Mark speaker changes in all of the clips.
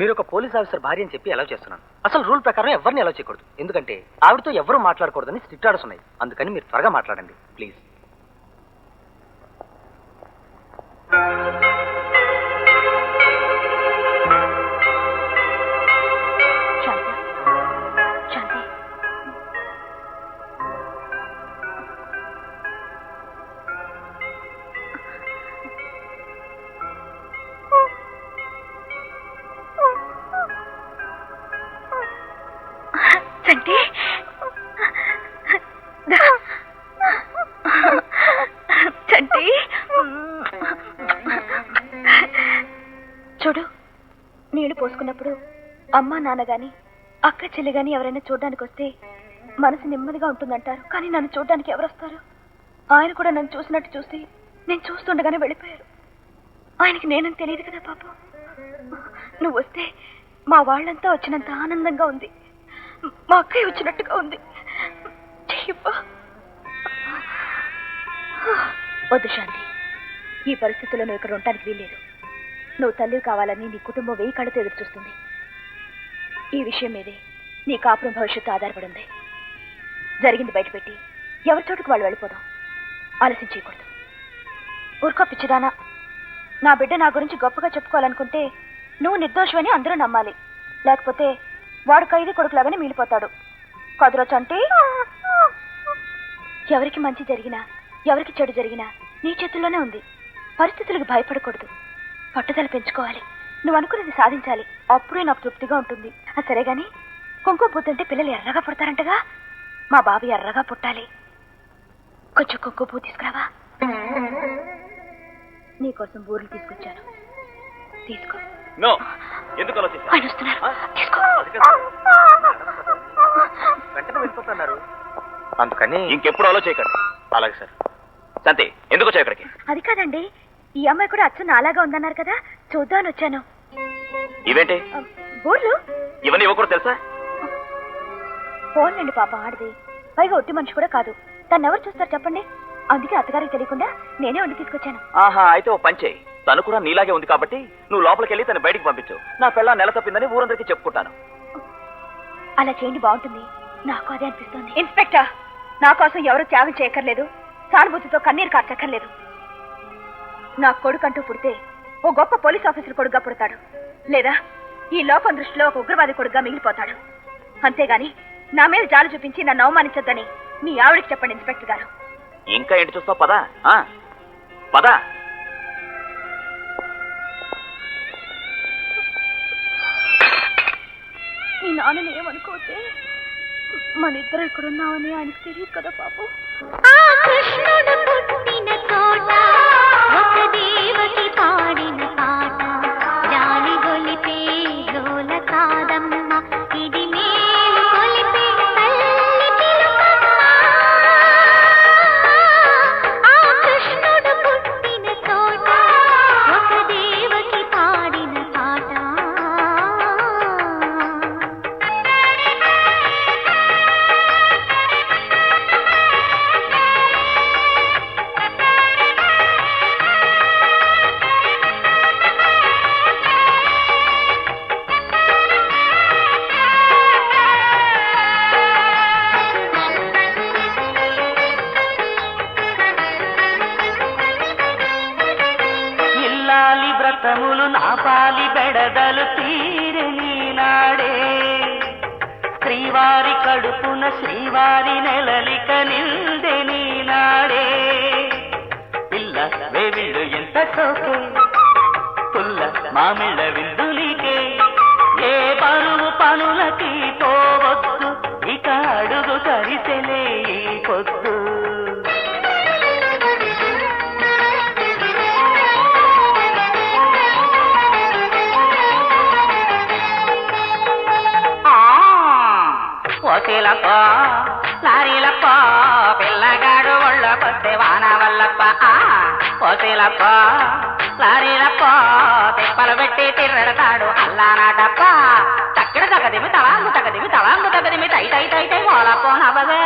Speaker 1: మీరు ఒక police officer భార్య అని చెప్పి అలౌ చేస్తున్నాను. అసలు రూల్ ప్రకారం ఎవరిని అలౌ చేయకూడదు. ఎందుకంటే ఆవిడతో ఎవరు మాట్లాడకూడదని స్ట్రిక్ట్ ఆర్డర్స్ ఉన్నాయి. అందుకని మీరు త్వరగా మాట్లాడండి. ప్లీజ్.
Speaker 2: చూడు నీళ్ళు పోసుకున్నప్పుడు అమ్మ నాన్న గాని అక్క చెల్లి గాని ఎవరైనా చూడడానికి వస్తే మనసు నెమ్మదిగా ఉంటుందంటారు. కానీ నన్ను చూడడానికి ఎవరు వస్తారు ఆయన కూడా నన్ను చూసినట్టు చూసి నేను చూస్తుండగానే వెళ్ళిపోయారు. ఆయనకి నేనని తెలియదు కదా పాపం. నువ్వు వస్తే మా వాళ్ళంతా వచ్చినంత ఆనందంగా ఉంది. మా అక్కయ్య వచ్చినట్టుగా ఉంది. వద్దు శాంతి. ఈ పరిస్థితుల్లో నువ్వు ఇక్కడ ఉండటానికి వీల్లేదు. నువ్వు తల్లి కావాలని నీ కుటుంబం వెయ్యి కళ్ళతో ఎదురు చూస్తుంది ఈ విషయం మీదే నీ కాపురం భవిష్యత్తు ఆధారపడి ఉంది జరిగింది బయటపెట్టి ఎవరి చోటుకు వాళ్ళు వెళ్ళిపోదాం. ఆలస్యం చేయకూడదు. ఊరుకో పిచ్చిదానా. నా బిడ్డ నా గురించి గొప్పగా చెప్పుకోవాలనుకుంటే నువ్వు నిర్దోషమని అందరూ నమ్మాలి. లేకపోతే వాడు ఖైదీ కొడుకులాగానే మిగిలిపోతాడు. కదురోచు అంటే ఎవరికి మంచి జరిగినా ఎవరికి చెడు జరిగినా నీ చేతుల్లోనే ఉంది. పరిస్థితులకు భయపడకూడదు. పట్టుదల పెంచుకోవాలి. నువ్వు అనుకున్నది సాధించాలి. అప్పుడే నాకు తృప్తిగా ఉంటుంది. అది సరే గాని కుంకుమ పువ్వుతుంటే పిల్లలు ఎర్రగా పుడతారంటగా? మా బాబు ఎర్రగా పుట్టాలి. కొంచెం కుంకుమ పువ్వు తీసుకురావా? నీకోసం బూరెలు తీసుకొచ్చాను. తీసుకో.
Speaker 3: నో ఎందుకు అలా చేశావు?
Speaker 2: ఆయన వస్తున్నారు. తీసుకో.
Speaker 1: అది కాదు. వెంటనే వెళ్ళిపోతున్నారు. అందుకని
Speaker 3: ఇంకెప్పుడు అలో చేయకండి
Speaker 1: అలాగే సార్.
Speaker 3: శాంతి ఎందుకు వచ్చావు ఇక్కడికి?
Speaker 2: అది కాదండి ఈ అమ్మాయి కూడా అచ్చ నాలాగా ఉందన్నారు కదా చూద్దామని వచ్చాను.
Speaker 3: ఇవేంటి?
Speaker 2: బూర్లు?
Speaker 3: ఇవన్నీ ఇవ్వకూడదు తెలుసా?
Speaker 2: ఫోన్లండి పాప ఆడది. పైగా ఒట్టి మనిషి కూడా కాదు. తను ఎవరు చూస్తారు చెప్పండి? అందుకే అత్తగారికి తెలియకుండా నేనే వండి తీసుకొచ్చాను.
Speaker 3: ఆహా అయితే ఓ పంచే తను కూడా నీలాగే ఉంది కాబట్టి నువ్వు లోపలికి వెళ్ళి తను బయటికి పంపించు. నా పిల్ల నెల తప్పిందని ఊరందరికీ చెప్పుకుంటాను.
Speaker 2: అలా చేయండి బాగుంటుంది. నాకు అదే అనిపిస్తుంది. ఇన్స్పెక్టర్ నా కోసం ఎవరు త్యాగం చేయక్కర్లేదు. సానుభూతితో కన్నీరు కార్చక్కర్లేదు. నా కొడుకంటూ పుడితే ఓ గొప్ప పోలీస్ ఆఫీసర్ కొడుగ్గా పుడతాడు. లేదా ఈ లోకం దృష్టిలో ఒక ఉగ్రవాది కొడుగ్గా మిగిలిపోతాడు. అంతేగాని నా మీద జాలు చూపించి నన్ను అవమానించొద్దని మీ ఆవిడకి చెప్పండి ఇన్స్పెక్టర్ గారు.
Speaker 3: ఇంకా ఏంటి చూస్తావు? పదా. ఆ? పదా.
Speaker 2: మీ నాన్నని ఏమనుకోతే మన ఇద్దరు ఎక్కడున్నామని ఆయనకు తెలియదు కదా పాపం.
Speaker 4: ఆ కృష్ణుడు పుట్టిన చోట
Speaker 5: தேவகி பாடின பாட்டா? బెడదలు శ్రీవారి కడుపున శ్రీవారి నెలలిక నిందే నీనాడే. పిల్ల వేవిళ్ళు ఎంత సోకు. పుల్ల మామిళ్ళ ఓసీలప్పో లారీలప్ప పిల్లగాడు ఒళ్ళకొస్తే వాన వల్లప్ప ఓసీలప్పో లారీలప్ప తిప్పలు పెట్టి తిరడతాడు అల్లానాటప్ప. తక్కడ తగదిమి తవాంగు తగదిమి తవాంగు తగదిమి తై తై తై తై ఓలప్పో నవ్వదే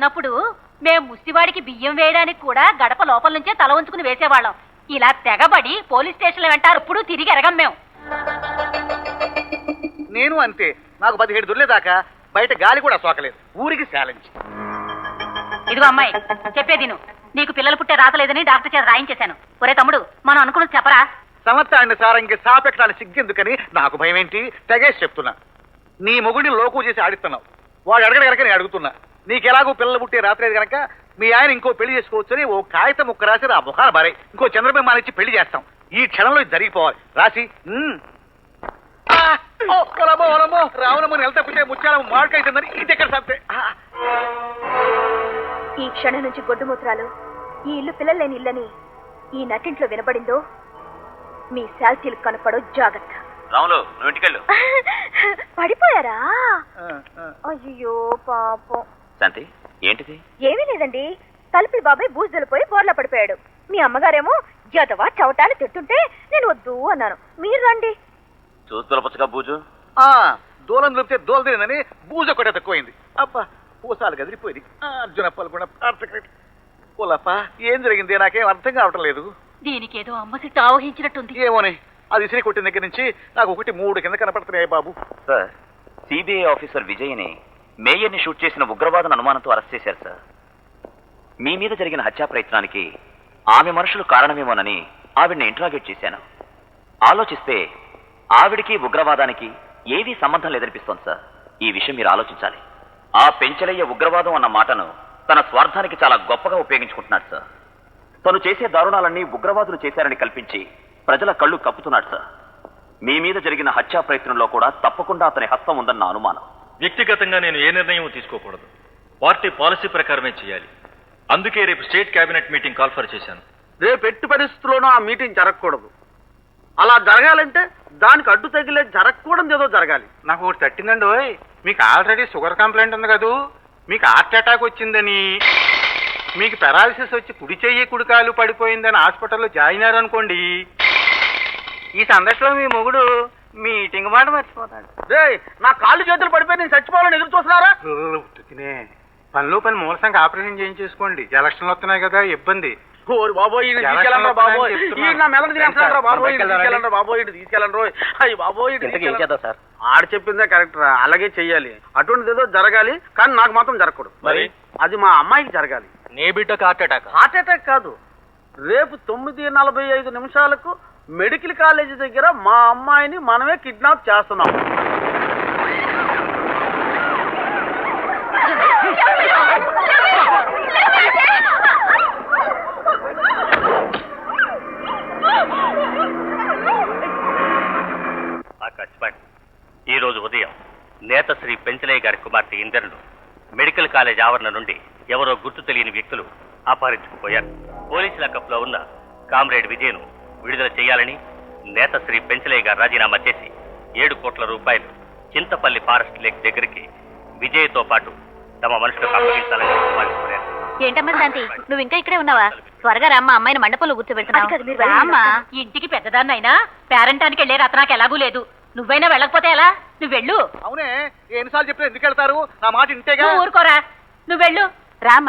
Speaker 6: ఉన్నప్పుడు మేం ముష్టివాడికి బియ్యం వేయడానికి కూడా గడప లోపల నుంచే తల ఉంచుకుని వేసేవాళ్ళం. ఇలా తెగబడి పోలీస్ స్టేషన్లో వెంటారు. ఇప్పుడు తిరిగి ఎరగం మేము
Speaker 7: నేను అంతే. నాకు పదిహేడు దుర్లేదాకా బయట గాలి కూడా సోకలేదు. ఊరికి ఛాలెంజ్
Speaker 6: ఇదిగో అమ్మాయి చెప్పేది నీకు పిల్లలు పుట్టే రాతలేదని డాక్టర్ చేత రాయించేశాను. ఒరే తమ్ముడు మనం అనుకున్నది చెప్పరా?
Speaker 7: సంవత్సరాన్ని సారంగి సాపెక్కడానికి సిగ్గెందుకని నాకు భయం ఏంటి తెగేసి చెప్తున్నా. నీ మొగుడిని లోకు చేసి ఆడిస్తున్నావు. వాడు అడగడ కనుక నేను అడుగుతున్నా. నీకెలాగో పిల్లలు పుట్టే రాత్రేది కనుక మీ ఆయన ఇంకో పెళ్ళి చేసుకోవచ్చని ఓ కాగితం ముక్క రాసి ఆ ముఖాన బారే ఇంకో చంద్రబింబాన్ని ఇచ్చి పెళ్ళి చేస్తాం. ఈ క్షణంలో ఇది జరిగిపోవాలి. రాసి ముత్యాలమ్మ మాడికైతుందని ఇది ఎక్కడ సత్తే
Speaker 2: ఈ క్షణం నుంచి గొడ్డు మూత్రాలు ఈ ఇల్లు పిల్లలు లేని ఇల్లని ఈ నటింట్లో వినబడిందో మీ శాల్తీలు కనపడో జాగ్రత్త.
Speaker 3: రాములు నువ్వు ఇంటికెళ్ళు.
Speaker 2: పడిపోయారా? అయ్యో పాపం.
Speaker 3: శాంతి ఏంటిది?
Speaker 2: ఏమీ లేదండి. తలుపులు బాబాయ్ బూజులిపోయి బోర్లా పడిపోయాడు. మీ అమ్మగారేమో జతవా చవటాలు తిట్టుంటే నేను వద్దు అన్నాను. మీరు రండి.
Speaker 3: చూస్తులపచ్చగా బూజు?
Speaker 7: ఆ దూలం దొరికితే దూల తిరిందని బూజ ఒకటే తక్కువైంది. అబ్బా పూసాలు కదిలిపోయింది ఆ, అర్జున పలుకున్న పోలప్ప ఏం జరిగింది? నాకేం అర్థం కావటం లేదు.
Speaker 6: దీనికేదో అమ్మ సిట్టు ఆవహించినట్టుంది.
Speaker 7: ఏమోని అది ఇసిరి కొట్టిన దగ్గర నుంచి నాకు ఒకటి మూడు కింద కనపడుతున్నాయి బాబు.
Speaker 3: సార్ సిబిఐ ఆఫీసర్ విజయ్ని మేయర్ని షూట్ చేసిన ఉగ్రవాదం అనుమానంతో అరెస్ట్ చేశారు సార్. మీ మీద జరిగిన హత్యా ప్రయత్నానికి ఆమె మనుషులు కారణమేమోనని ఆవిడ్ని ఇంట్రాగేట్ చేశాను. ఆలోచిస్తే ఆవిడికి ఉగ్రవాదానికి ఏదీ సంబంధం లేదనిపిస్తోంది సార్. ఈ విషయం మీరు ఆలోచించాలి. ఆ పెంచలయ్య ఉగ్రవాదం అన్న మాటను తన స్వార్థానికి చాలా గొప్పగా ఉపయోగించుకుంటున్నాడు సార్. తను చేసే దారుణాలన్నీ ఉగ్రవాదులు చేశారని కల్పించి ప్రజల కళ్ళు కప్పుతున్నాడు సార్. మీ మీద జరిగిన హత్యా ప్రయత్నంలో కూడా తప్పకుండా అతని హస్తం ఉందన్న అనుమానం.
Speaker 8: వ్యక్తిగతంగా నేను ఏ నిర్ణయం తీసుకోకూడదు. పార్టీ పాలసీ ప్రకారమే చేయాలి. అందుకే రేపు స్టేట్ కేబినెట్ మీటింగ్ కాల్ఫర్ చేశాను.
Speaker 9: రేపు ఎట్టి పరిస్థితుల్లోనూ ఆ మీటింగ్ జరగకూడదు. అలా జరగాలంటే దానికి అడ్డు తగిలే జరగకూడదు ఏదో జరగాలి.
Speaker 10: నాకు ఒకటి తట్టిందండి ఓయ్. మీకు ఆల్రెడీ షుగర్ కంప్లైంట్ ఉంది కదూ? మీకు హార్ట్ అటాక్ వచ్చిందని. మీకు పెరాలసిస్ వచ్చి కుడి చెయ్యి కుడికాలు పడిపోయిందని హాస్పిటల్లో జాయిన్ అయ్యారు అనుకోండి ఈ సందర్శలో మీ మొగుడు మీటింగ్ మాట మర్చిపోతాడు.
Speaker 9: రేయ్ నా కాళ్ళు చేతులు పడిపోయి నేను చచ్చిపోవాలని ఎదురు చూస్తున్నారా?
Speaker 10: ఉత్తుకినే పనిలో పని మూలసంగా ఆపరేషన్ చేయించేసుకోండి. ఎలక్షన్లు వస్తున్నాయి కదా ఇబ్బంది.
Speaker 9: ఓరి బాబోయ్ ఈయన
Speaker 10: ఎలా
Speaker 9: తీసుకెళ్ళండి బాబోయ్.
Speaker 10: చెప్తున్నా?
Speaker 9: ఈయన నా మెదడు తినేస్తున్నాడు రా బాబోయ్ ఈయన
Speaker 10: బయటికి వెళ్ళాలి.
Speaker 9: తీసుకెళ్ళండి బాబోయ్ ఈయన తీసుకెళ్ళండి రోయ్ అయ్యి బాబోయ్ తీసుకెళ్ళండి.
Speaker 1: సార్?
Speaker 9: ఆడు చెప్పిందే కరెక్ట్ అలాగే చెయ్యాలి. అటువంటిది ఏదో జరగాలి కానీ నాకు మాత్రం జరగకూడదు.
Speaker 8: మరి?
Speaker 9: అది మా అమ్మాయికి జరగాలి.
Speaker 8: నీ బిడ్డకు హార్ట్ అటాక్.
Speaker 9: హార్ట్ అటాక్ కాదు. రేపు తొమ్మిది నలభై ఐదు నిమిషాలకు మెడికల్ కాలేజీ దగ్గర మా అమ్మాయిని మనమే కిడ్నాప్ చేస్తున్నాం.
Speaker 11: ఈ రోజు ఉదయం నేత శ్రీ పెంచలయ్య గారి కుమార్తె ఇంద్రుడు మెడికల్ కాలేజ్ ఆవరణ నుండి ఎవరో గుర్తు తెలియని వ్యక్తులు అపహరించుకుపోయారు. పోలీసు కప్పులో ఉన్న కామ్రేడ్ విజయను విడుదల చేయాలని నేత శ్రీ పెంచలయ్య గారు రాజీనామా చేసి ఏడు కోట్ల రూపాయలు చింతపల్లి ఫారెస్ట్ లేక్ దగ్గరికి విజయ్తో పాటు తమ మనుషులకు అప్పగించాలని వారు కోరారు.
Speaker 6: ఏంటమ్మా శాంతి? నువ్వు ఇంకా ఇక్కడే ఉన్నావా? త్వరగా రామ్మా అమ్మాయిని మండపంలో కూర్చోబెడుతున్నావు. రామ్మా. ఇంటికి పెద్దదాన్నైనా పేరంటానికి వెళ్ళే రత్నాకి ఎలాగూ లేదు. నువ్వైనా వెళ్ళకపోతే ఎలా? నువ్వు వెళ్ళు.
Speaker 7: అవునే ఎన్నిసార్లు చెప్పినా ఎందుకు వెళ్తారు? నా మాట ఇంటేగా
Speaker 6: నువ్వు ఊరుకోరా. నువ్వు వెళ్ళు. రామ్మా.